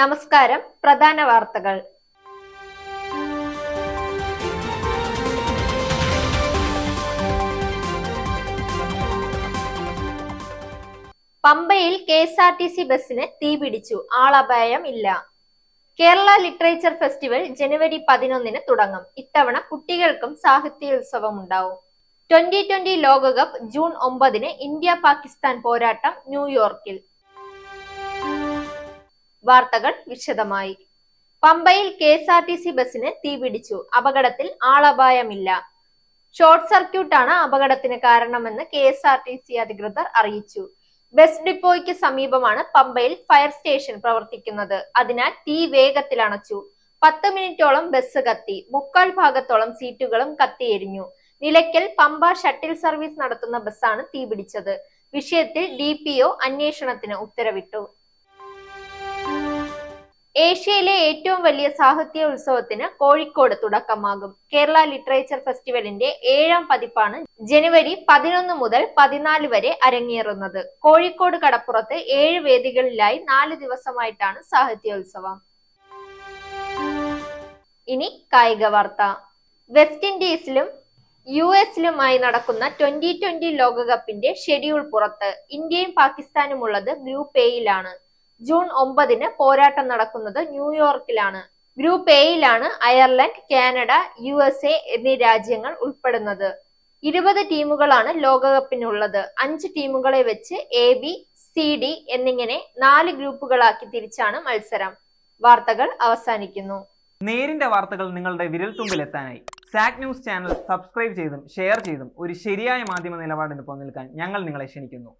നമസ്കാരം പ്രധാന വാർത്തകൾ. പമ്പയിൽ K S R T C ബസിന് തീപിടിച്ചു. ആളപായം ഇല്ല. കേരള ലിറ്ററേച്ചർ ഫെസ്റ്റിവൽ ജനുവരി പതിനൊന്നിന് തുടങ്ങും. ഇത്തവണ കുട്ടികൾക്കും സാഹിത്യോത്സവം ഉണ്ടാവും ട്വന്റി ട്വന്റി ലോകകപ്പ് ജൂൺ ഒമ്പതിന് ഇന്ത്യ പാകിസ്ഥാൻ പോരാട്ടം ന്യൂയോർക്കിൽ. വാർത്തകൾ വിശദമായി. പമ്പയിൽ K S R T C ബസിന് തീപിടിച്ചു അപകടത്തിൽ ആളപായമില്ല. ഷോർട്ട് സർക്യൂട്ടാണ് അപകടത്തിന് കാരണമെന്ന് K S R T C അധികൃതർ അറിയിച്ചു. ബസ് ഡിപ്പോയ്ക്ക് സമീപമാണ് പമ്പയിൽ ഫയർ സ്റ്റേഷൻ പ്രവർത്തിക്കുന്നത്. അതിനാൽ തീ വേഗത്തിൽ അണച്ചു. പത്ത് മിനിറ്റോളം ബസ് കത്തി. മുക്കാൽ ഭാഗത്തോളം സീറ്റുകളും കത്തിയെരിഞ്ഞു നിലയ്ക്കൽ പമ്പ ഷട്ടിൽ സർവീസ് നടത്തുന്ന ബസ്സാണ് തീപിടിച്ചത് വിഷയത്തിൽ ഡി പി ഒ അന്വേഷണത്തിന് ഉത്തരവിട്ടു. ഏഷ്യയിലെ ഏറ്റവും വലിയ സാഹിത്യ ഉത്സവത്തിന് കോഴിക്കോട് തുടക്കമാകും. കേരള ലിറ്ററേച്ചർ ഫെസ്റ്റിവലിന്റെ ഏഴാം പതിപ്പാണ് ജനുവരി പതിനൊന്ന് മുതൽ പതിനാല് വരെ അരങ്ങേറുന്നത്. കോഴിക്കോട് കടപ്പുറത്ത് ഏഴ് വേദികളിലായി നാല് ദിവസമായിട്ടാണ് സാഹിത്യോത്സവം. ഇനി കായിക വാർത്ത. വെസ്റ്റ് ഇൻഡീസിലും യു എസിലുമായി നടക്കുന്ന ട്വന്റി ട്വന്റി ലോകകപ്പിന്റെ ഷെഡ്യൂൾ പുറത്ത് ഇന്ത്യയും പാകിസ്ഥാനും ഉള്ളത് ഗ്രൂപ്പ് എയിലാണ്. ജൂൺ ഒമ്പതിന് പോരാട്ടം നടക്കുന്നത് ന്യൂയോർക്കിലാണ്. Group എയിലാണ് Ireland Canada U S A എന്നീ രാജ്യങ്ങൾ ഉൾപ്പെടുന്നത്. ഇരുപത് ടീമുകളാണ് ലോകകപ്പിനുള്ളത്. അഞ്ച് ടീമുകളെ വെച്ച് എ ബി സി ഡി എന്നിങ്ങനെ നാല് ഗ്രൂപ്പുകളാക്കി തിരിച്ചാണ് മത്സരം. വാർത്തകൾ അവസാനിക്കുന്നു. നേരിന്റെ വാർത്തകൾ നിങ്ങളുടെ വിരൽത്തുമ്പിൽ എത്താനായി സാക് ന്യൂസ് ചാനൽ സബ്സ്ക്രൈബ് ചെയ്തും ഷെയർ ചെയ്തും ഒരു ശരിയായ മാധ്യമ നിലപാടിന് പോകാൻ ഞങ്ങൾ നിങ്ങളെ ക്ഷണിക്കുന്നു.